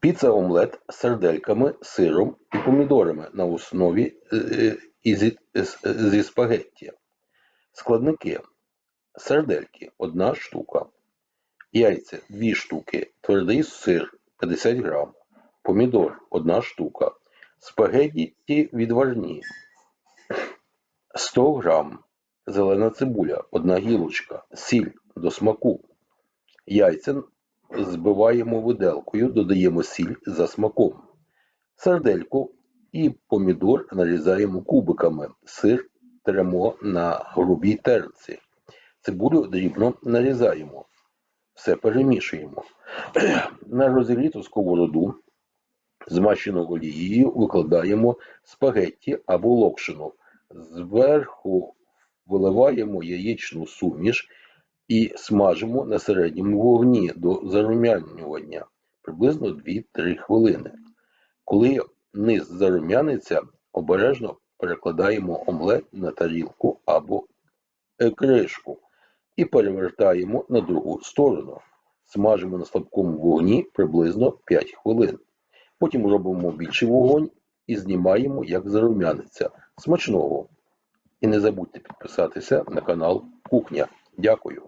Піца омлет з сердельками, сиром і помідорами на основі е, зі, зі спагетті. Складники. Сердельки – 1 штука. Яйця – 2 штуки. Твердий сир – 50 грам. Помідор – 1 штука. Спагетті відварні – 100 грам. Зелена цибуля – 1 гілочка. Сіль до смаку. Яйця збиваємо виделкою, додаємо сіль за смаком. Сардельку і помідор нарізаємо кубиками. Сир тремо на грубій терці. Цибулю дрібно нарізаємо. Все перемішуємо. На розігріту сковороду, змащену олією, викладаємо спагетті або локшину. Зверху виливаємо яєчну суміш і смажимо на середньому вогні до зарум'янювання приблизно 2-3 хвилини. Коли низ зарум'яниться, обережно перекладаємо омлет на тарілку або кришку і перевертаємо на другу сторону. Смажимо на слабкому вогні приблизно 5 хвилин. Потім робимо більший вогонь і знімаємо, як зарум'яниться. Смачного! І не забудьте підписатися на канал Кухня. Дякую.